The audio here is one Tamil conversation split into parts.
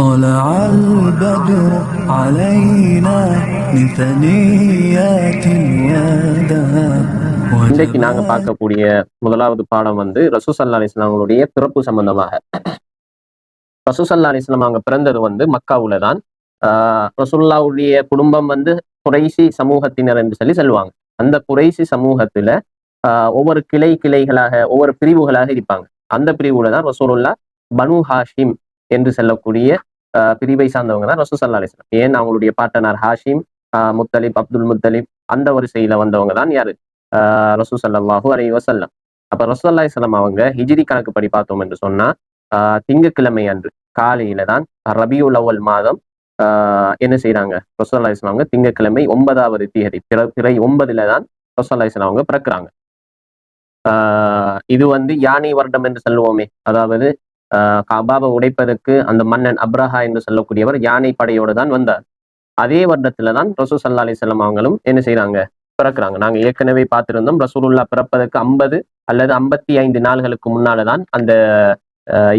طلع البدر علينا من ثنيات الوداع இன்றைக்கு நாங்க பார்க்கக்கூடிய முதலாவது பாடம் வந்து ரசூசல்லா அலிஸ்லாமங்களுடைய பிறப்பு சம்பந்தமாக ரசூசல்லா அலிஸ்லாம் அவங்க பிறந்தது வந்து மக்காவுல தான் ஆஹ் ரசூல்லாவுடைய குடும்பம் வந்து குறைசி சமூகத்தினர் என்று சொல்லி சொல்லுவாங்க அந்த குறைசி சமூகத்துல ஆஹ் ஒவ்வொரு கிளை கிளைகளாக ஒவ்வொரு பிரிவுகளாக இருப்பாங்க அந்த பிரிவுல தான் ரசூலுல்லா பனு ஹாஷிம் என்று சொல்லக்கூடிய ஆஹ் பிரிவை சார்ந்தவங்க தான் ரசூசல்லா அலிஸ்லாம் ஏன் அவங்களுடைய பாட்டனார் ஹாஷிம் முத்தலிப் அப்துல் முத்தலிப் அந்த வரிசையில வந்தவங்க தான் யாரு? ஆஹ் ரசூ வசல்லம் அப்ப ரசூசல்லா இஸ்லாம் அவங்க ஹிஜ்ரி கணக்குப்படி பார்த்தோம் என்று சொன்னா ஆஹ் திங்கட்கிழமை அன்று காலையில தான் ரபியுல் அவல் மாதம் ஆஹ் என்ன செய்யறாங்க ரசூசல்லா இஸ்லாம் அவங்க திங்கக்கிழமை ஒன்பதாவது தேதி பிற பிறை ஒன்பதுல தான் ரசூசல்லா இஸ்லாம் அவங்க பிறக்கிறாங்க. ஆஹ் இது வந்து யானை வருடம் என்று சொல்லுவோமே. அதாவது கபாபை உடைப்பதற்கு அந்த மன்னன் அப்ரஹா என்று சொல்லக்கூடியவர் யானை படையோடு தான் வந்தார். அதே வருடத்துல தான் ரசூ சல்லா அலிஸ்லாம் அவங்களும் என்ன செய்யறாங்க பிறக்கிறாங்க. நாங்க ஏற்கனவே பார்த்திருந்தோம் ரசூலுல்லா பிறப்பதற்கு ஐம்பது அல்லது ஐம்பத்தி ஐந்து நாள்களுக்கு முன்னாலதான் அந்த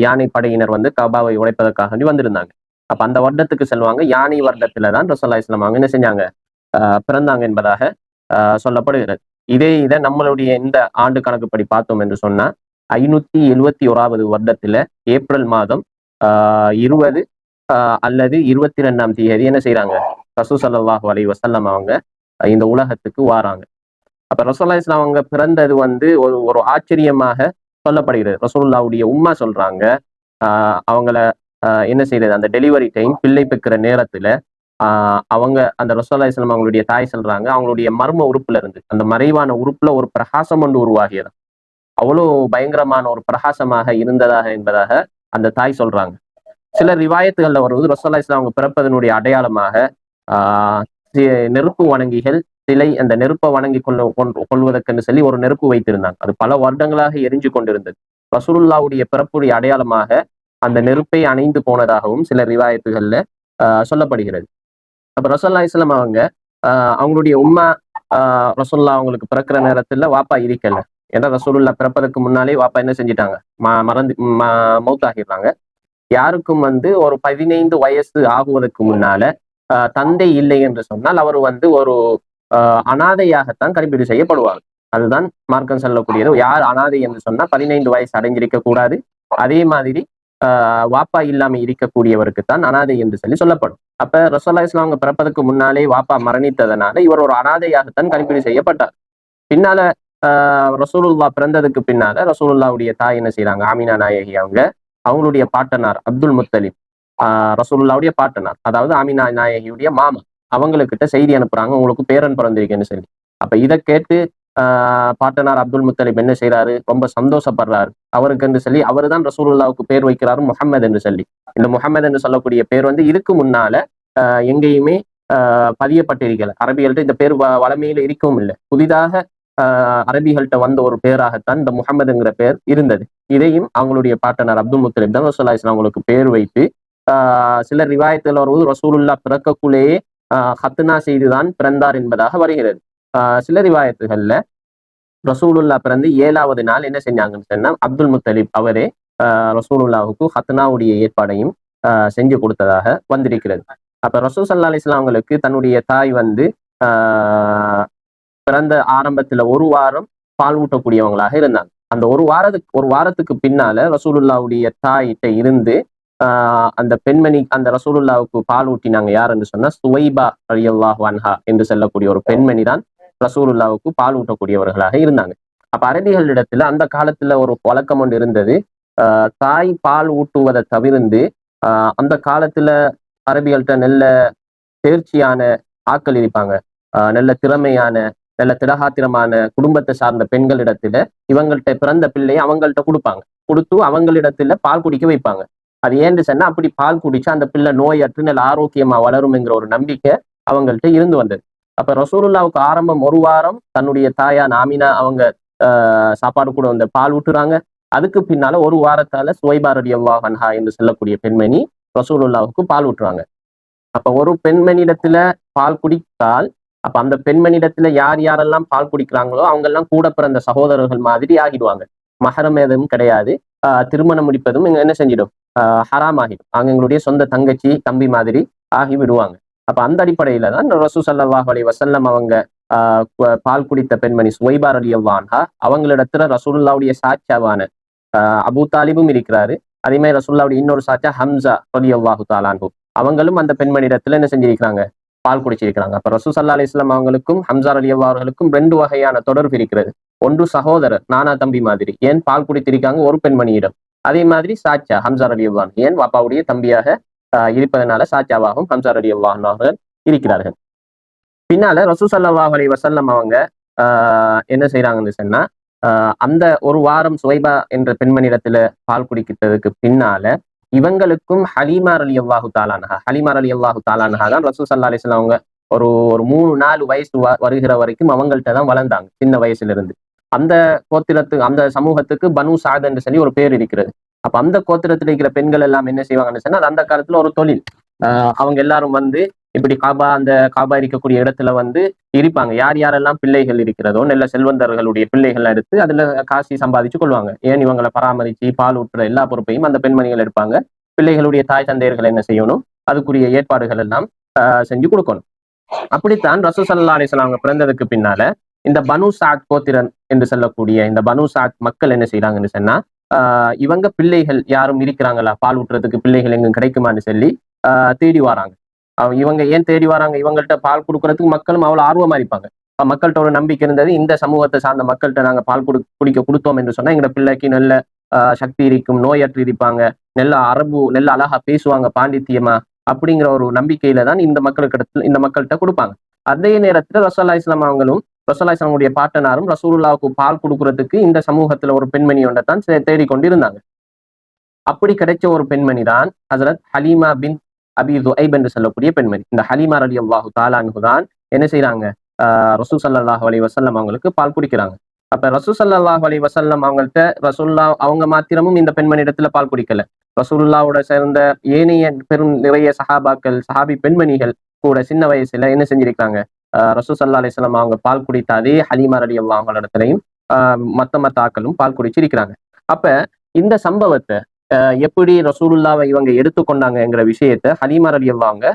யானை படையினர் வந்து கபாவை உடைப்பதற்காக வேண்டி வந்திருந்தாங்க. அப்ப அந்த வருடத்துக்கு செல்வாங்க யானை வருடத்துல தான் ரசோல்லா இஸ்லாம் அவங்க என்ன செஞ்சாங்க? பிறந்தாங்க என்பதாக சொல்லப்படுகிறது. இதே இதை நம்மளுடைய இந்த ஆண்டு கணக்குப்படி பார்த்தோம் என்று சொன்னா ஐநூத்தி எழுவத்தி ஓராவது வருடத்துல ஏப்ரல் மாதம் ஆஹ் இருபது ஆஹ் அல்லது இருபத்தி ரெண்டாம் தேதி என்ன செய்யறாங்க ரசூ சல்லாஹூ அலை வசல்லம் அவங்க இந்த உலகத்துக்கு வாராங்க. அப்ப ரசோல்லா இஸ்லாம் அவங்க பிறந்தது வந்து ஒரு ஒரு ஆச்சரியமாக சொல்லப்படுகிறது. ரசோல்லாவுடைய உம்மா சொல்றாங்க ஆஹ் அவங்கள என்ன செய்யறது அந்த டெலிவரி டைம் பிள்ளை பெக்கிற நேரத்துல ஆஹ் அவங்க அந்த ரசோல்லா இஸ்லாம் அவங்களுடைய தாய் சொல்றாங்க அவங்களுடைய மர்ம உறுப்புல இருந்து அந்த மறைவான உறுப்புல ஒரு பிரகாசம் ஒன்று உருவாகியது. அவ்வளோ பயங்கரமான ஒரு பிரகாசமாக இருந்ததாக என்பதாக அந்த தாய் சொல்றாங்க. சில ரிவாயத்துகள்ல வருவது ரசோல்லா இஸ்லாம் அவங்க பிறப்பதனுடைய அடையாளமாக ஆஹ் நெருப்பு வணங்கிகள் சிலை அந்த நெருப்பை வணங்கி கொள்ள கொண் கொள்வதற்கென்று சொல்லி ஒரு நெருப்பு வைத்திருந்தாங்க. அது பல வருடங்களாக எரிஞ்சு கொண்டிருந்தது. ரசூலுல்லாவுடைய பிறப்புடைய அடையாளமாக அந்த நெருப்பை அணைந்து போனதாகவும் சில ரிவாயத்துகள்ல சொல்லப்படுகிறது. அப்ப ரசோல்லா இஸ்லாம் அவங்க ஆஹ் அவங்களுடைய உம்மா ஆஹ் அவங்களுக்கு பிறக்கிற நேரத்துல வாப்பா இருக்கல ஏன்னா ரசூலுல்லா பிறப்பதற்கு முன்னாலே வாப்பா என்ன செஞ்சிட்டாங்க? மறந்து ம- மௌத்தாகிடுறாங்க. யாருக்கும் வந்து ஒரு பதினைந்து வயசு ஆகுவதற்கு முன்னால தந்தை இல்லை என்று சொன்னால் அவர் வந்து ஒரு அனாதையாகத்தான் கணிப்பீடு செய்யப்படுவார். அதுதான் மார்க்கம் சொல்லக்கூடியது. யார் அனாதை என்று சொன்னா பதினைந்து வயசு அடைஞ்சிருக்க கூடாது. அதே மாதிரி வாப்பா இல்லாம இருக்கக்கூடியவருக்கு தான் அனாதை என்று சொல்லி சொல்லப்படும். அப்ப ரசோல்லா இஸ்லாம் அவங்க பிறப்பதற்கு முன்னாலே வாப்பா மரணித்ததனால இவர் ஒரு அனாதையாகத்தான் கணிப்பீடு செய்யப்பட்டார். பின்னால ரசூலுல்லா பிறந்ததுக்கு பின்னால ரசூலுல்லாவுடைய தாய் என்ன செய்யறாங்க ஆமினா நாயகி அவங்க அவங்களுடைய பாட்டனார் அப்துல் முத்தலிப். ஆஹ் ரசூலுல்லாவுடைய பாட்டனார் அதாவது ஆமினா நாயகியுடைய மாமா அவங்களுக்கிட்ட செய்தி அனுப்புறாங்க உங்களுக்கு பேரன் பிறந்திருக்கேன்னு சொல்லி. அப்ப இதை கேட்டு ஆஹ் பாட்டனார் அப்துல் முத்தலிப் என்ன செய்யறாரு ரொம்ப சந்தோஷப்படுறாரு. அவருக்கு என்று சொல்லி அவர் தான் ரசூலுல்லாவுக்கு பேர் வைக்கிறாரு முகமது என்று சொல்லி. இந்த முகமது என்று சொல்லக்கூடிய பேர் வந்து இதுக்கு முன்னால ஆஹ் எங்கேயுமே ஆஹ் பதியப்பட்டிருக்கல. அரபிகள்ட்ட இந்த பேர் வ- வளமையில இருக்கவும் இல்லை. புதிதாக அரபிகள்கிட்ட வந்த ஒரு பேராகத்தான் இந்த முகமதுங்கிற பேர் இருந்தது. இதையும் அவங்களுடைய பாட்டனர் அப்துல் முத்தலிப் தான் ரசூல்லா இஸ்லாம் அவங்களுக்கு பேர் வைத்து ஆஹ் சில ரிவாயத்தில் வருவது ரசூலுல்லா பிறக்கக்குள்ளேயே ஆஹ் ஹத்னா செய்துதான் பிறந்தார் என்பதாக வருகிறது. ஆஹ் சில ரிவாயத்துகள்ல ரசூலுல்லா பிறந்து ஏழாவது நாள் என்ன செஞ்சாங்கன்னு சொன்னால் அப்துல் முத்தலிப் அவரே ஆஹ் ரசூலுல்லாவுக்கு ஹத்னாவுடைய ஏற்பாடையும் ஆஹ் செஞ்சு கொடுத்ததாக வந்திருக்கிறது. அப்ப ரசூல் சல்லா அலிஸ்லாம் அவங்களுக்கு தன்னுடைய தாய் வந்து ஆஹ் பிறந்த ஆரம்பத்துல ஒரு வாரம் பால் ஊட்டக்கூடியவங்களாக இருந்தாங்க. அந்த ஒரு வாரத்துக்கு ஒரு வாரத்துக்கு பின்னால ரசூலுல்லாவுடைய தாயிட்ட இருந்து ஆஹ் அந்த பெண்மணி அந்த ரசூலுல்லாவுக்கு பால் ஊட்டினாங்க யாருன்னு சொன்னா சுவைபா அலியல்லாஹ் அன்ஹா என்று சொல்லக்கூடிய ஒரு பெண்மணி தான் ரசூலுல்லாவுக்கு பால் ஊட்டக்கூடியவர்களாக இருந்தாங்க. அப்ப அரபிகளிடத்துல அந்த காலத்துல ஒரு வழக்கம் ஒன்று இருந்தது. ஆஹ் தாய் பால் ஊட்டுவதை தவிர்ந்து ஆஹ் அந்த காலத்துல அரபிகள்கிட்ட நல்ல தேர்ச்சியான ஆக்கள் இருப்பாங்க. நல்ல திறமையான நல்ல திடகாத்திரமான குடும்பத்தை சார்ந்த பெண்களிடத்துல இவங்கள்ட்ட பிறந்த பிள்ளையை அவங்கள்ட்ட கொடுப்பாங்க. கொடுத்து அவங்களிடத்துல பால் குடிக்க வைப்பாங்க. அது ஏன்னு சொன்னா அப்படி பால் குடிச்சு அந்த பிள்ளை நோயற்று நல்ல ஆரோக்கியமா வளரும்ங்கிற ஒரு நம்பிக்கை அவங்கள்ட்ட இருந்து வந்தது. அப்ப ரசூலுல்லாவுக்கு ஆரம்பம் ஒரு வாரம் தன்னுடைய தாயா நாமினா அவங்க ஆஹ் சாப்பாடு கூட வந்த பால் ஊட்டுறாங்க. அதுக்கு பின்னால ஒரு வாரத்தால சுவைபாரடி அல்லாஹன்ஹா என்று சொல்லக்கூடிய பெண்மணி ரசூலுல்லாவுக்கு பால் ஊட்டுறாங்க. அப்ப ஒரு பெண்மணியிடத்துல பால் குடித்தால் அப்ப அந்த பெண்மணிடத்துல யார் யாரெல்லாம் பால் குடிக்கிறாங்களோ அவங்க எல்லாம் கூட பிறந்த சகோதரர்கள் மாதிரி ஆகிடுவாங்க. மகரம் எதுவும் கிடையாது. ஆஹ் திருமணம் முடிப்பதும் இங்க என்ன செஞ்சிடும்? ஹராம் ஆகிடும். அவங்க எங்களுடைய சொந்த தங்கச்சி தம்பி மாதிரி ஆகி விடுவாங்க. அப்ப அந்த அடிப்படையில தான் ரசூ சல்லாஹ் அலி வசல்லம் அவங்க ஆஹ் பால் குடித்த பெண்மணி சுவைபார் அலி அல்லான்ஹா அவங்களிடத்துல ரசூல்லாவுடைய சாட்சாவான ஆஹ் அபூ தாலிபும் இருக்கிறாரு. அதே மாதிரி ரசூல்லாவுடைய இன்னொரு சாட்சா ஹம்சா அலி அல்லாஹு தாலான்ஹூ அவங்களும் அந்த பெண்மணியிடத்துல என்ன செஞ்சிருக்கிறாங்க? பால் குடிச்சிருக்கிறாங்க. அப்ப ரசூ சல்லா அலிஸ்லாம் அவங்களுக்கும் ஹம்சார் அலி அல்லா அவர்களுக்கும் ரெண்டு வகையான தொடர்பு இருக்கிறது. ஒன்று சகோதரர் நானா தம்பி மாதிரி. ஏன் பால் குடித்திருக்காங்க? ஒரு பெண்மணியிடம். அதே மாதிரி சாச்சா ஹம்சார் அலி அல்லான் ஏன் பாப்பாவுடைய தம்பியாக இருப்பதனால சாச்சாவாகவும் ஹம்சார் அலி அல்லான் அவர்கள் இருக்கிறார்கள். பின்னால ரசூ சல்லாஹ் அலி வசல்லம் அவங்க ஆஹ் என்ன செய்யறாங்கன்னு சொன்னா ஆஹ் அந்த ஒரு வாரம் சுவைபா என்ற பெண்மணியிடத்துல பால் குடிக்கிறதுக்கு பின்னால இவங்களுக்கும் ஹலீமார் அலி அல்லாஹு தாலானஹா ஹலீமார் அலி அல்லாஹு தாலானஹா தான் ரசூ சல்லா அலிஸ்லாம் அவங்க ஒரு ஒரு மூணு நாலு வயசு வ- வருகிற வரைக்கும் அவங்கள்ட்ட தான் வளர்ந்தாங்க சின்ன வயசுல இருந்து அந்த கோத்திரத்துக்கு அந்த சமூகத்துக்கு பனு சாத் என்று சொல்லி ஒரு பேர் இருக்கிறது. அப்ப அந்த கோத்திரத்தில் இருக்கிற பெண்கள் எல்லாம் என்ன செய்வாங்கன்னு சொன்னா அது அந்த காலத்துல ஒரு தொழில். அவங்க எல்லாரும் வந்து இப்படி காபா அந்த காபா இருக்கக்கூடிய இடத்துல வந்து இருப்பாங்க. யார் யாரெல்லாம் பிள்ளைகள் இருக்கிறதோ நல்ல செல்வந்தர்களுடைய பிள்ளைகள் எடுத்து அதுல காசி சம்பாதிச்சு கொள்வாங்க. ஏன் இவங்களை பராமரிச்சு பால் ஊற்றுற எல்லா பொறுப்பையும் அந்த பெண்மணிகள் எடுப்பாங்க. பிள்ளைகளுடைய தாய் தந்தையர்கள் என்ன செய்யணும்? அதுக்குரிய ஏற்பாடுகள் எல்லாம் செஞ்சு கொடுக்கணும். அப்படித்தான் ரசூசல்லா அலிஸ்லாம் அவங்க பிறந்ததுக்கு பின்னால இந்த பனு சாத் கோத்திரன் என்று சொல்லக்கூடிய இந்த பனு சாத் மக்கள் என்ன செய்யறாங்கன்னு சொன்னா ஆஹ் இவங்க பிள்ளைகள் யாரும் இருக்கிறாங்களா? பால் ஊற்றுறதுக்கு பிள்ளைகள் எங்கும் கிடைக்குமான்னு சொல்லி ஆஹ் தேடி வராங்க. இவங்க ஏன் தேடி வராங்க? இவங்கள்ட்ட பால் கொடுக்கறதுக்கு மக்களும் அவ்வளவு ஆர்வமா இருப்பாங்க. அப்ப மக்கள்கிட்ட ஒரு நம்பிக்கை இருந்தது இந்த சமூகத்தை சார்ந்த மக்கள்கிட்ட நாங்க பால் குடு குடிக்க கொடுத்தோம் என்று சொன்னா எங்க பிள்ளைக்கு நல்ல சக்தி இருக்கும் நோயற்று இருப்பாங்க நல்ல அரபு நல்ல அழகா பேசுவாங்க பாண்டித்தியமா அப்படிங்கிற ஒரு நம்பிக்கையில தான் இந்த மக்களுக்கு இந்த மக்கள்கிட்ட கொடுப்பாங்க. அதே நேரத்துல ரசோல்லா இஸ்லாம் அவங்களும் ரசோல்லா இஸ்லாமுடைய பாட்டனாரும் ரசூலுல்லாவுக்கு பால் கொடுக்கறதுக்கு இந்த சமூகத்துல ஒரு பெண்மணி ஒன்றை தான் தேடிக்கொண்டிருந்தாங்க. அப்படி கிடைச்ச ஒரு பெண்மணி தான் ஹசரத் ஹலீமா பின் அபி துஐப் என்று சொல்லக்கூடிய பெண்மணி. இந்த ஹலிமா அலி அல்லாஹு தாலான்ஹு தான் என்ன செய்யறாங்க ரசூ சல்லாஹ் அலி வசல்லம் அவங்களுக்கு பால் குடிக்கிறாங்க. அப்ப ரசூ சல்லாஹ் அலி வசல்லம் அவங்கள்ட்ட ரசூல்லா அவங்க மாத்திரமும் இந்த பெண்மணி இடத்துல பால் குடிக்கல. ரசூல்லாவோட சேர்ந்த ஏனைய பெரும் நிறைய சஹாபாக்கள் சஹாபி பெண்மணிகள் கூட சின்ன வயசுல என்ன செஞ்சிருக்காங்க? ரசூ சல்லா அலிஸ்லாம் அவங்க பால் குடித்த அதே ஹலீமா அலி அல்லா அவங்களிடத்துலையும் ஆஹ் மத்த மத்த ஆக்களும் பால் குடிச்சிருக்கிறாங்க. அப்ப இந்த சம்பவத்தை எப்படி ரசூலுல்லாவை இவங்க எடுத்துக்கொண்டாங்கங்கிற விஷயத்த ஹலீமர் அலி அவங்க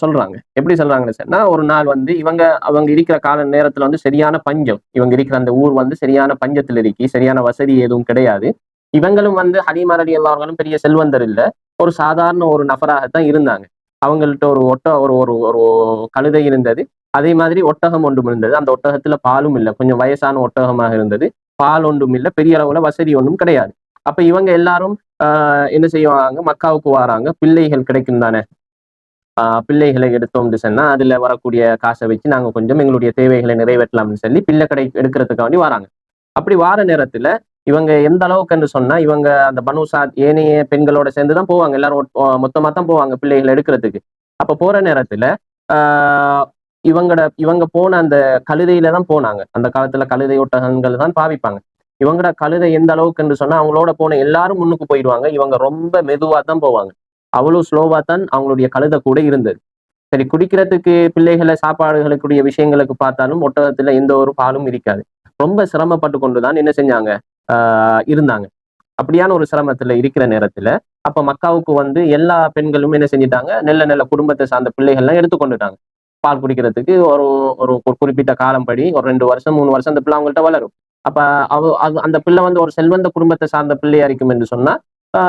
சொல்றாங்க. எப்படி சொல்றாங்கன்னு சொன்னா ஒரு நாள் வந்து இவங்க அவங்க இருக்கிற கால நேரத்துல வந்து சரியான பஞ்சம். இவங்க இருக்கிற அந்த ஊர் வந்து சரியான பஞ்சத்துல இருக்கி சரியான வசதி எதுவும் கிடையாது. இவங்களும் வந்து ஹலீமர் அலி அல்லாங்களும் பெரிய செல்வந்தர் இல்லை. ஒரு சாதாரண ஒரு நபராகத்தான் இருந்தாங்க. அவங்கள்ட்ட ஒரு ஒட்ட ஒரு ஒரு ஒரு கழுதை இருந்தது. அதே மாதிரி ஒட்டகம் ஒன்றும் இருந்தது. அந்த ஒட்டகத்துல பாலும் இல்லை. கொஞ்சம் வயசான ஒட்டகமாக இருந்தது. பால் ஒன்றும் இல்லை. பெரிய அளவுல வசதி ஒன்றும் கிடையாது. அப்ப இவங்க எல்லாரும் என்ன செய்வாங்க? மக்காவுக்கு வராங்க. பிள்ளைகள் கிடைக்கும் தானே. பிள்ளைகளை எடுத்தோம்னு சொன்னா அதுல வரக்கூடிய காசை வச்சு நாங்க கொஞ்சம் எங்களுடைய தேவைகளை நிறைவேற்றலாம்னு சொல்லி பிள்ளை கடை எடுக்கிறதுக்காண்டி வராங்க. அப்படி வார நேரத்துல இவங்க எந்த அளவுக்குன்னு சொன்னா இவங்க அந்த பனுசாத் ஏனைய பெண்களோட சேர்ந்து தான் போவாங்க. எல்லாரும் ஒட்- மொத்தமா தான் போவாங்க பிள்ளைகளை எடுக்கிறதுக்கு. அப்ப போற நேரத்துல ஆஹ் இவங்கட இவங்க போன அந்த கழுதையில தான் போனாங்க. அந்த காலத்துல கழுதை ஒட்டகங்கள் தான் பாவிப்பாங்க. இவங்கட கழுதை எந்த அளவுக்குன்னு சொன்னா அவங்களோட போன எல்லாரும் முன்னுக்கு போயிடுவாங்க. இவங்க ரொம்ப மெதுவா தான் போவாங்க. அவ்வளவு ஸ்லோவா தான் அவங்களுடைய கழுதை கூட இருந்தது. சரி குடிக்கிறதுக்கு பிள்ளைகளை சாப்பாடுகளுக்குரிய விஷயங்களுக்கு பார்த்தாலும் ஒட்டகத்துல எந்த ஒரு பாலும் இருக்காது. ரொம்ப சிரமப்பட்டு கொண்டுதான் என்ன செஞ்சாங்க? ஆஹ் இருந்தாங்க. அப்படியான ஒரு சிரமத்துல இருக்கிற நேரத்துல அப்ப மக்காவுக்கு வந்து எல்லா பெண்களும் என்ன செஞ்சிட்டாங்க? நல்ல நல்ல குடும்பத்தை சார்ந்த பிள்ளைகள்லாம் எடுத்துக்கொண்டுட்டாங்க பால் குடிக்கிறதுக்கு ஒரு ஒரு ஒரு குறிப்பிட்ட காலம் படி ஒரு ரெண்டு வருஷம் மூணு வருஷம் அந்த பிள்ளை அவங்கள்ட்ட வளரும். அப்ப அவ அந்த பிள்ளை வந்து ஒரு செல்வந்த குடும்பத்தை சார்ந்த பிள்ளையா இருக்கும் என்று சொன்னா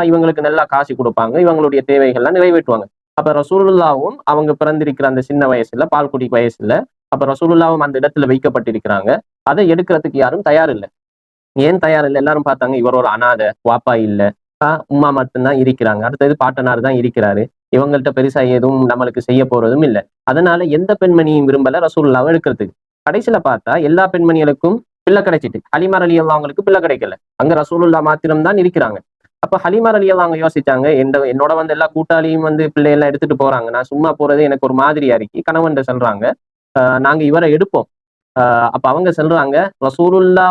இவங்களுக்கு நல்லா காசு கொடுப்பாங்க இவங்களுடைய தேவைகள்லாம் நிறைவேற்றுவாங்க. அப்ப ரசூலுல்லாவும் அவங்க பிறந்திருக்கிற அந்த சின்ன வயசுல பால் குடி வயசுல அப்ப ரசூலுல்லாவும் அந்த இடத்துல வைக்கப்பட்டிருக்கிறாங்க. அதை எடுக்கிறதுக்கு யாரும் தயார் இல்லை ஏன் தயார் இல்லை எல்லாரும் பார்த்தாங்க இவர் ஒரு அனாதை வாப்பா இல்லை. உமா உம்மா மட்டும்தான் இருக்கிறாங்க. அடுத்தது பாட்டனார் தான் இருக்கிறாரு. இவங்கள்ட்ட பெருசா எதுவும் நம்மளுக்கு செய்ய போறதும் இல்லை. அதனால எந்த பெண்மணியும் விரும்பல ரசூல்லாவும் எடுக்கிறதுக்கு. கடைசியில பார்த்தா எல்லா பெண்மணிகளுக்கும் பிள்ளை கிடைச்சிட்டு. ஹலிமார் அலி அவங்களுக்கு பிள்ளை கிடைக்கல. அங்க ரசூலுல்லா மாத்திரம் தான் இருக்கிறாங்க. அப்ப ஹலிமார் அலி அவங்க யோசிச்சாங்க எந்த என்னோட வந்து எல்லா கூட்டாளியும் வந்து பிள்ளையெல்லாம் எடுத்துட்டு போறாங்க. நான் சும்மா போறது எனக்கு ஒரு மாதிரியா இருக்கு கணவன் சொல்றாங்க நாங்க இவரை எடுப்போம். ஆஹ் அப்ப அவங்க சொல்றாங்க ரசூலுல்லா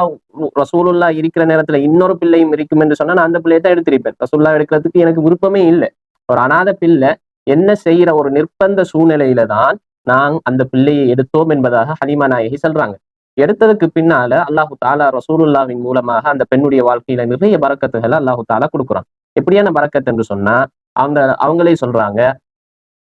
ரசூலுல்லா இருக்கிற நேரத்துல இன்னொரு பிள்ளையும் இருக்கும் என்று சொன்னா நான் அந்த பிள்ளையை தான் எடுத்திருப்பேன். ரசூல்லா எடுக்கிறதுக்கு எனக்கு விருப்பமே இல்லை. ஒரு அனாதை பிள்ளை என்ன செய்யற ஒரு நிர்பந்த சூழ்நிலையில தான் நான் அந்த பிள்ளையை எடுத்தோம் என்பதாக ஹலிமா நாயகி சொல்றாங்க. எடுத்ததுக்கு பின்னால அல்லாஹு தாலா ரசூலுல்லாவின் மூலமாக அந்த பெண்ணுடைய வாழ்க்கையில நிறைய பறக்கத்துகளை அல்லாஹு தாலா கொடுக்குறான். எப்படியான பறக்கத் என்று சொன்னா அவங்க அவங்களே சொல்றாங்க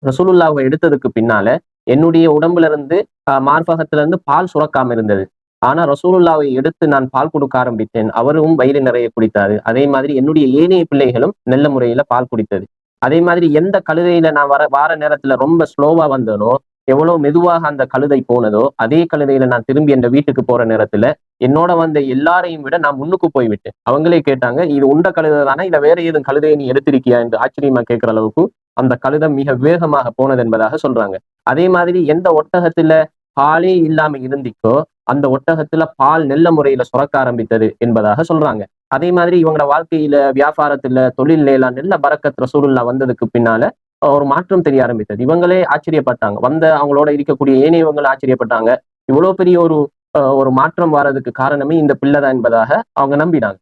ரசூலுல்லாவை எடுத்ததுக்கு பின்னால என்னுடைய உடம்புல இருந்து ஆஹ் மார்பகத்துல இருந்து பால் சுரக்காம இருந்தது. ஆனா ரசூலுல்லாவை எடுத்து நான் பால் கொடுக்க ஆரம்பித்தேன் அவரும் வயிறு நிறைய குடித்தாரு. அதே மாதிரி என்னுடைய ஏனைய பிள்ளைகளும் நல்ல முறையில பால் குடித்தது. அதே மாதிரி எந்த கழுதையில நான் வர வார நேரத்துல ரொம்ப ஸ்லோவா வந்தனோ எவ்வளவு மெதுவாக அந்த கழுதை போனதோ அதே கழுதையில நான் திரும்பி என் வீட்டுக்கு போற நேரத்துல என்னோட வந்த எல்லாரையும் விட நான் முன்னுக்கு போய்விட்டேன் அவங்களே கேட்டாங்க இது உண்ட கழுதை தானே இல்ல வேற ஏதும் கழுதையை நீ எடுத்திருக்கியா என்று ஆச்சரியமா கேட்கிற அளவுக்கு அந்த கழுதை மிக வேகமாக போனது என்பதாக சொல்றாங்க. அதே மாதிரி எந்த ஒட்டகத்துல பாலே இல்லாம இருந்திக்கோ அந்த ஒட்டகத்துல பால் நல்ல முறையில சுரக்க ஆரம்பித்தது என்பதாக சொல்றாங்க. அதே மாதிரி இவங்களோட வாழ்க்கையில வியாபாரத்துல தொழில் எல்லாம் நல்ல பறக்கத்துல சூழல்ல வந்ததுக்கு பின்னால ஒரு மாற்றம் தெரிய ஆரம்பித்தது. இவங்களே ஆச்சரியப்பட்டாங்க. வந்த அவங்களோட இருக்கக்கூடிய ஏனையவங்கள் ஆச்சரியப்பட்டாங்க. இவ்வளவு பெரிய ஒரு அஹ், ஒரு மாற்றம் வர்றதுக்கு காரணமே இந்த பிள்ளைதான் என்பதாக அவங்க நம்பினாங்க.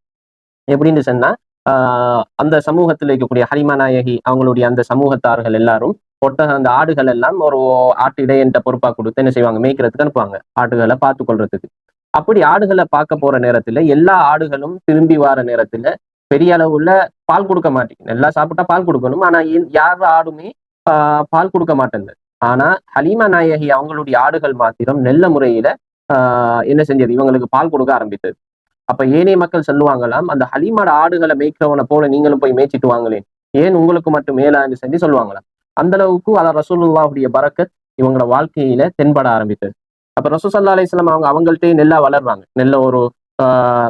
எப்படின்னு சொன்னா ஆஹ், அந்த சமூகத்தில் இருக்கக்கூடிய ஹரிமா நாயகி அவங்களுடைய அந்த சமூகத்தார்கள் எல்லாரும் ஒட்டக அந்த ஆடுகள் எல்லாம் ஒரு ஆட்டு இடையன்ட்ட பொறுப்பா கொடுத்து என்ன செய்வாங்க? மேய்க்கிறதுக்கு அனுப்புவாங்க. ஆடுகளை பார்த்து கொள்றதுக்கு அப்படி ஆடுகளை பார்க்க போற நேரத்துல எல்லா ஆடுகளும் திரும்பி வர நேரத்துல பெரிய அளவுல பால் கொடுக்க மாட்டேங்குது நல்லா சாப்பிட்டா பால் கொடுக்கணும். ஆனா யார் ஆடுமே பால் கொடுக்க மாட்டேங்குது ஆனா ஹலீமா நாயகி அவங்களுடைய ஆடுகள் மாத்திரம் நல்ல முறையில ஆஹ், என்ன செஞ்சது? இவங்களுக்கு பால் கொடுக்க ஆரம்பித்தது. அப்ப ஏனைய மக்கள் சொல்லுவாங்களாம் அந்த ஹலீமாட ஆடுகளை மேய்க்கிறவனை போல நீங்களும் போய் மேய்ச்சிட்டு வாங்களேன். ஏன் உங்களுக்கு மட்டும் மேலான்னு சொல்லி சொல்லுவாங்களாம். அந்த அளவுக்கு அத ரசூலுல்லாவுடைய பறக்கத் இவங்களோட வாழ்க்கையில தென்பட ஆரம்பித்தது. அப்ப ரசூ சல்லா அலிஸ்லாம் அவங்க அவங்கள்ட்டே நெல்லா வளர்றாங்க. நெல்ல ஒரு ஆஹ்,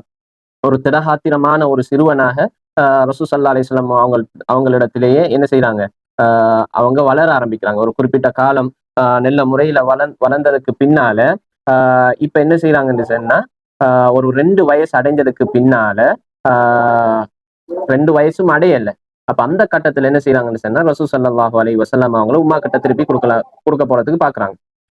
ஒரு திடகாத்திரமான ஒரு சிறுவனாக ரசூசல்லா அலிஸ்லாம் அவங்க அவங்களிடத்திலேயே என்ன செய்யறாங்க அவங்க வளர ஆரம்பிக்கிறாங்க. ஒரு குறிப்பிட்ட காலம் நல்ல முறையில வளர் வளர்ந்ததுக்கு பின்னால ஆஹ், இப்ப என்ன செய்யறாங்கன்னு சொன்னா ஒரு ரெண்டு வயசு அடைஞ்சதுக்கு பின்னால ஆஹ், ரெண்டு வயசும் அடையல. அப்ப அந்த கட்டத்துல என்ன செய்யறாங்கன்னு சொன்னா ரசூ சல்லாஹு அலை வசல்லாம் அவங்களும் உமா கிட்ட திருப்பி கொடுக்கலாம் கொடுக்க போறதுக்கு பாக்குறாங்க.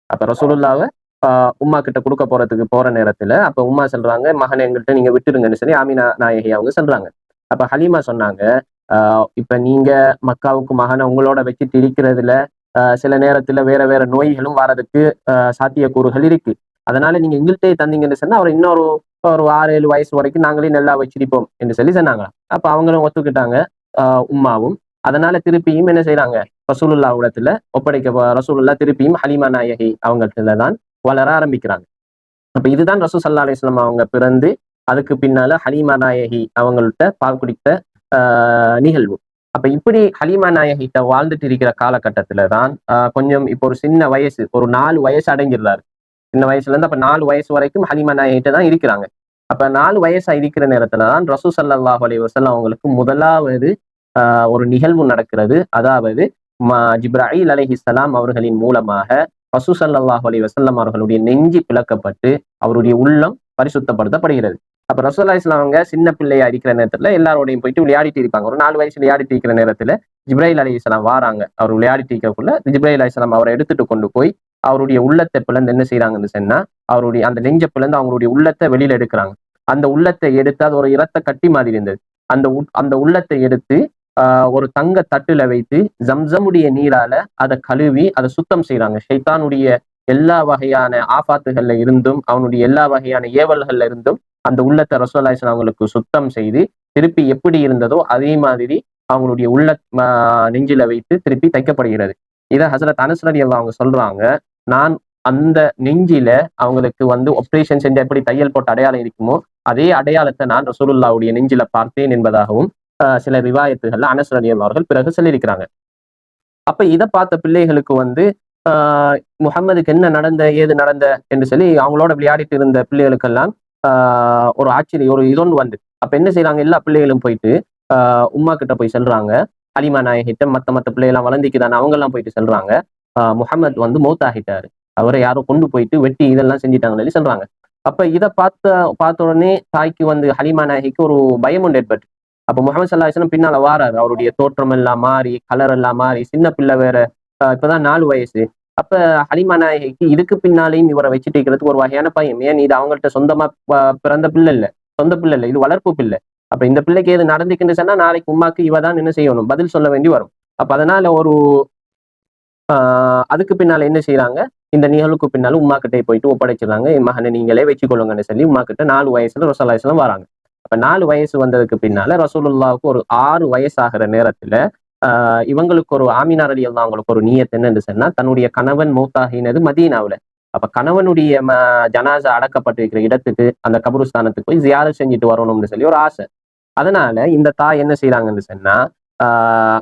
அப்ப ரசூலுல்லாவை உமா உம்மா கிட்ட கொடுக்க போறதுக்கு போற நேரத்துல அப்ப உம்மா சொல்றாங்க மகன் எங்கள்கிட்ட நீங்க விட்டுருங்கன்னு சொல்லி ஆமினா நாயகி அவங்க சொல்றாங்க. அப்ப ஹலீமா சொன்னாங்க ஆஹ் இப்ப நீங்க மக்காவுக்கு மகனை உங்களோட வச்சுட்டு இருக்கிறதுல சில நேரத்துல வேற வேற நோய்களும் வரதுக்கு சாத்தியக்கூறுகள் இருக்கு. அதனால நீங்க எங்கள்கிட்டயே தந்தீங்கன்னு சொன்னா அவர் இன்னொரு ஒரு ஆறு ஏழு வயசு வரைக்கும் நாங்களே நல்லா வச்சிருப்போம் என்று சொல்லி சொன்னாங்க. அப்ப அவங்களும் ஒத்துக்கிட்டாங்க ஆஹ் உம்மாவும். அதனால திருப்பியும் என்ன செய்யறாங்க ரசூலுல்லா உலத்துல ஒப்படைக்க ரசூலுல்லா திருப்பியும் ஹலிமா நாயகி அவங்கள்ட்ட தான் வளர ஆரம்பிக்கிறாங்க. அப்ப இதுதான் ரசூ சல்லா அலிஸ்லாம் அவங்க பிறந்து அதுக்கு பின்னால ஹலீமா நாயகி அவங்கள்ட்ட பால் குடித்த ஆஹ் நிகழ்வு. அப்ப இப்படி ஹலீமா நாயகிட்ட வாழ்ந்துட்டு இருக்கிற காலகட்டத்துல தான் ஆஹ் கொஞ்சம் இப்போ ஒரு சின்ன வயசு ஒரு நாலு வயசு அடைஞ்சிருந்தாரு சின்ன வயசுல இருந்து அப்ப நாலு வயசு வரைக்கும் ஹலீமா நாயகிட்ட தான் இருக்கிறாங்க. அப்ப நாலு வயசா இருக்கிற நேரத்துல தான் ரசூ சல்லாஹ் அலி வசல்லாம் அவங்களுக்கு முதலாவது ஆஹ் ஒரு நிகழ்வு நடக்கிறது. அதாவது ஜிப்ராஹில் ஜிப்ராயில் அவர்களின் மூலமாக ரசூ சல்லாஹ் அலி வசல்லம் அவர்களுடைய நெஞ்சு பிளக்கப்பட்டு அவருடைய உள்ளம் பரிசுத்தப்படுத்தப்படுகிறது. அப்ப ரசூல்லா இஸ்லாம் அவங்க சின்ன பிள்ளையா இருக்கிற நேரத்துல எல்லாரோடையும் போயிட்டு விளையாடிட்டு இருப்பாங்க. ஒரு நாலு வயசு விளையாடிட்டு இருக்கிற நேரத்துல ஜிப்ராயில் அலி இஸ்லாம் வாராங்க. அவர் விளையாடிட்டு இருக்கக்குள்ள ஜிப்ராயில் அலி இஸ்லாம் அவரை எடுத்துட்டு கொண்டு போய் அவருடைய உள்ளத்தை பிளந்து என்ன செய்யறாங்கன்னு சொன்னா அவருடைய அந்த நெஞ்ச பிளந்து அவங்களுடைய உள்ளத்தை வெளியில எடுக்கிறாங்க. அந்த உள்ளத்தை எடுத்து அது ஒரு இரத்த கட்டி மாதிரி இருந்தது. அந்த உ- அந்த உள்ளத்தை எடுத்து ஆஹ் ஒரு தங்க தட்டுல வைத்து ஜம்சமுடைய நீரால அதை கழுவி அதை சுத்தம் செய்யறாங்க ஷைத்தானுடைய எல்லா வகையான ஆபாத்துகள்ல இருந்தும் அவனுடைய எல்லா வகையான ஏவல்கள்ல இருந்தும் அந்த உள்ளத்தை ரசோல்லாசன் அவங்களுக்கு சுத்தம் செய்து திருப்பி எப்படி இருந்ததோ அதே மாதிரி அவங்களுடைய உள்ள நெஞ்சில வைத்து திருப்பி தைக்கப்படுகிறது. இதை ஹசரத் அனுசரதி அவங்க சொல்றாங்க நான் அந்த நெஞ்சில அவங்களுக்கு வந்து ஆப்ரேஷன் செஞ்ச எப்படி தையல் போட்ட அடையாளம் இருக்குமோ அதே அடையாளத்தை நான் ரசூலுல்லாவுடைய நெஞ்சில பார்த்தேன் என்பதாகவும் சில ரிவாயத்துகள்ல அனசரதி அவர்கள் பிறகு சொல்லியிருக்கிறாங்க. அப்ப இதை பார்த்த பிள்ளைகளுக்கு வந்து முகமதுக்கு என்ன நடந்த ஏது நடந்த என்று சொல்லி அவங்களோட விளையாடிட்டு இருந்த பிள்ளைகளுக்கெல்லாம் ஒரு ஆச்சரிய ஒரு இதொன்று வந்து அப்போ என்ன செய்றாங்க? எல்லா பிள்ளைகளும் போயிட்டு உமா உம்மா கிட்ட போய் செல்றாங்க. அலிமா நாயகிட்ட மத்த மற்ற பிள்ளைகள்லாம் வளர்ந்திக்குதானே அவங்கெல்லாம் போயிட்டு செல்றாங்க. முகமது வந்து மௌத்தாகிட்டாரு. அவரை யாரோ கொண்டு போயிட்டு வெட்டி இதெல்லாம் செஞ்சிட்டாங்கன்னு சொல்லி சொல்றாங்க. அப்ப இதை பார்த்த பார்த்த உடனே தாய்க்கு வந்து ஹலிமா நாயகிக்கு ஒரு பயம் ஒன்று ஏற்பட்டு. அப்ப முகமது சல்லாஹம் பின்னால வாராரு. அவருடைய தோற்றம் எல்லாம் மாறி கலர் எல்லாம் மாறி சின்ன பிள்ளை வேற. இப்போதான் இப்பதான் நாலு வயசு. அப்ப ஹலிமா நாயகிக்கு இதுக்கு பின்னாலேயும் இவரை வச்சுட்டு இருக்கிறதுக்கு ஒரு வகையான பயம். ஏன்? இது அவங்கள்ட்ட சொந்தமா பிறந்த பிள்ளை இல்ல. சொந்த பிள்ளை இல்ல. இது வளர்ப்பு பிள்ளை. அப்ப இந்த பிள்ளைக்கு எது நடந்துக்குன்னு சொன்னா நாளைக்கு உமாக்கு இவ தான் என்ன செய்யணும்? பதில் சொல்ல வேண்டி வரும். அப்ப அதனால ஒரு ஆஹ் அதுக்கு பின்னால என்ன செய்யறாங்க இந்த நிகழ்வுக்கு பின்னால உமா கிட்டே போயிட்டு ஒப்படைச்சிடுறாங்க. என் மகனை நீங்களே வச்சுக்கொள்ளுங்கன்னு சொல்லி உமா கிட்ட நாலு வயசுல ரொசல் வராங்க. அப்ப நாலு வயசு வந்ததுக்கு பின்னால ரசூலுல்லாவுக்கு ஒரு ஆறு வயசாகிற நேரத்துல இவங்களுக்கு ஒரு ஆமினார் அலி அல்லா அவங்களுக்கு ஒரு நீயத் என்னன்னு சொன்னா தன்னுடைய கணவன் மூத்தாகினது மதீனாவில். அப்ப கணவனுடைய ம ஜனாசா அடக்கப்பட்டிருக்கிற இடத்துக்கு அந்த கபருஸ்தானத்துக்கு போய் ஜியாரத் செஞ்சுட்டு வரணும்னு சொல்லி ஒரு ஆசை. அதனால இந்த தாய் என்ன செய்யறாங்கன்னு சொன்னா ஆஹ்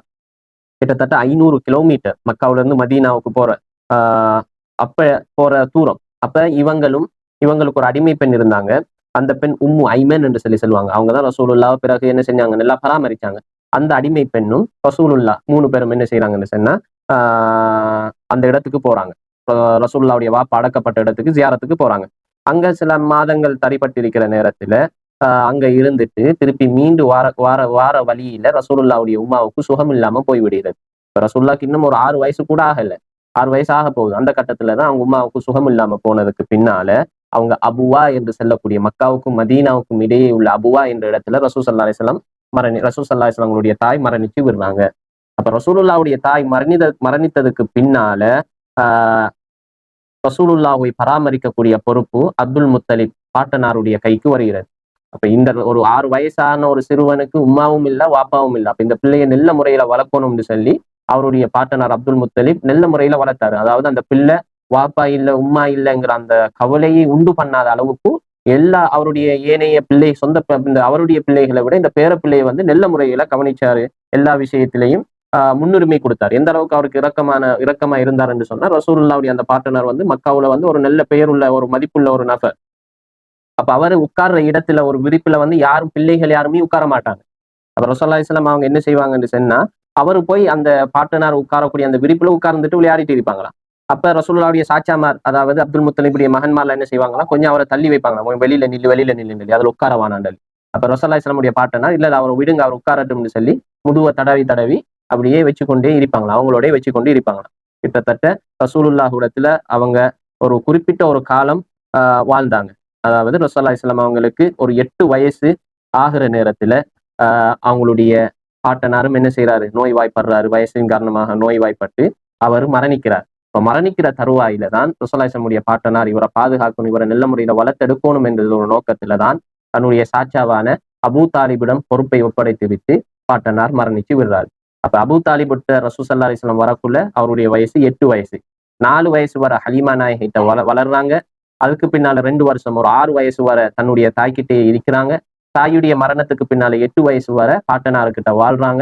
கிட்டத்தட்ட ஐநூறு கிலோமீட்டர் மக்காவில இருந்து மதீனாவுக்கு போற ஆஹ் அப்ப போற தூரம். அப்ப இவங்களும் இவங்களுக்கு ஒரு அடிமை பெண் இருந்தாங்க. அந்த பெண் உம்மு ஐமன் என்று சொல்லி சொல்லுவாங்க. அவங்க தான் ரசூலுல்லா பிறகு என்ன செஞ்சாங்க நல்லா பராமரிச்சாங்க. அந்த அடிமை பெண்ணும் ரசூலுல்லா மூணு பேரும் என்ன செய்யறாங்கன்னு சொன்னா ஆஹ் அந்த இடத்துக்கு போறாங்க. ரசூல்லாவுடைய ரசூலுல்லாவுடைய வாப்பு அடக்கப்பட்ட இடத்துக்கு ஜியாரத்துக்கு போறாங்க. அங்க சில மாதங்கள் தடைப்பட்டிருக்கிற நேரத்துல ஆஹ் அங்க இருந்துட்டு திருப்பி மீண்டு வார வார வார வழியில ரசூலுல்லாவுடைய உமாவுக்கு சுகம் இல்லாம போய்விடுகிறது இப்ப ரசூல்லாக்கு இன்னும் ஒரு ஆறு வயசு கூட ஆகல. ஆறு வயசு ஆக போகுது. அந்த கட்டத்துல தான் அவங்க உமாவுக்கு சுகம் இல்லாம போனதுக்கு பின்னால அவங்க அபுவா என்று சொல்லக்கூடிய மக்காவுக்கும் மதீனாவுக்கும் இடையே உள்ள அபுவா என்ற இடத்துல ரசூ சல்லா அலிஸ்லாம் மரணி ரசூ சல்லா தாய் மரணிச்சு விடுறாங்க. அப்ப ரசூலுல்லாவுடைய தாய் மரணித மரணித்ததுக்கு பின்னால ஆஹ் ரசூலுல்லாவை பராமரிக்கக்கூடிய பொறுப்பு அப்துல் முத்தலிப் பாட்டனாருடைய கைக்கு வருகிறது. அப்ப இந்த ஒரு ஆறு வயசான ஒரு சிறுவனுக்கு உம்மாவும் இல்ல வாப்பாவும் இல்ல. அப்ப இந்த பிள்ளையை நல்ல முறையில வளர்க்கணும்னு சொல்லி அவருடைய பாட்டனார் அப்துல் முத்தலிப் நல்ல முறையில வளர்த்தாரு. அதாவது அந்த பிள்ளை வாப்பா இல்லை உம்மா இல்லைங்கிற அந்த கவலையை உண்டு பண்ணாத அளவுக்கு எல்லா அவருடைய ஏனைய பிள்ளை சொந்த ப- இந்த அவருடைய பிள்ளைகளை விட இந்த பேர பிள்ளையை வந்து நல்ல முறையில கவனிச்சாரு எல்லா விஷயத்திலையும். ஆஹ் முன்னுரிமை கொடுத்தார். எந்த அளவுக்கு அவருக்கு இரக்கமான இரக்கமா இருந்தார் என்று சொன்னா ரசூல்லாவுடைய அந்த பாட்டனர் வந்து மக்காவுல வந்து ஒரு நல்ல பெயருள்ள ஒரு மதிப்புள்ள ஒரு நபர். அப்ப அவர் உட்கார்ற இடத்துல ஒரு விரிப்புல வந்து யாரும் பிள்ளைகள் யாருமே உட்கார மாட்டாங்க. அப்ப ரசோல்லா இஸ்லாம் அவங்க என்ன செய்வாங்கன்னு சொன்னா அவர் போய் அந்த பாட்டனார் உட்காரக்கூடிய அந்த விரிப்புல உட்கார்ந்துட்டு விளையாடிட்டு இருப்பாங்களாம். அப்ப ரசூலுல்லாவுடைய சாச்சாமார் அதாவது அப்துல் முத்தலிபுடைய மகன்மார்ல என்ன செய்வாங்கன்னா கொஞ்சம் அவரை தள்ளி வைப்பாங்க. வெளியில நில்லு வெளியில நில்லு நில்லு. அதுல உட்கார வானாண்டல் அப்ப ரசோல்லா இஸ்லாமுடைய பாட்டனார் இல்ல அவர் விடுங்க அவர் உட்காரட்டும்னு சொல்லி முதுவை தடவி தடவி அப்படியே வச்சுக்கொண்டே இருப்பாங்களா? அவங்களோடய வச்சுக்கொண்டே இருப்பாங்களாம் கிட்டத்தட்ட ரசூலுல்லாஹுடத்துல அவங்க ஒரு குறிப்பிட்ட ஒரு காலம் ஆஹ் வாழ்ந்தாங்க. அதாவது ரசோல்லா இஸ்லாம் அவங்களுக்கு ஒரு எட்டு வயசு ஆகிற நேரத்துல ஆஹ் அவங்களுடைய பாட்டனாரும் என்ன செய்யறாரு நோய் வாய்ப்படுறாரு வயசின் காரணமாக நோய் வாய்ப்பட்டு அவர் மரணிக்கிறார். இப்போ மரணிக்கிற தருவாயில தான் ருசலாசனுடைய பாட்டனார் இவரை பாதுகாக்கணும் இவரை நல்ல முறையில வளர்த்தெடுக்கணும் என்ற ஒரு நோக்கத்துல தான் தன்னுடைய சாச்சாவான அபூ தாலிபிடம் பொறுப்பை ஒப்படைத்து விட்டு பாட்டனார் மரணிச்சு விடுறாரு. அப்ப அபூ தாலிபுட்ட ரசூசல்லா அலிஸ்லாம் வரக்குள்ள அவருடைய வயசு எட்டு வயசு. நாலு வயசு வர ஹலீமா நாயகிட்ட வள வளர்றாங்க. அதுக்கு பின்னால ரெண்டு வருஷம் ஒரு ஆறு வயசு வர தன்னுடைய தாய்கிட்டே இருக்கிறாங்க. தாயுடைய மரணத்துக்கு பின்னால எட்டு வயசு வர பாட்டனார்கிட்ட வாழ்றாங்க.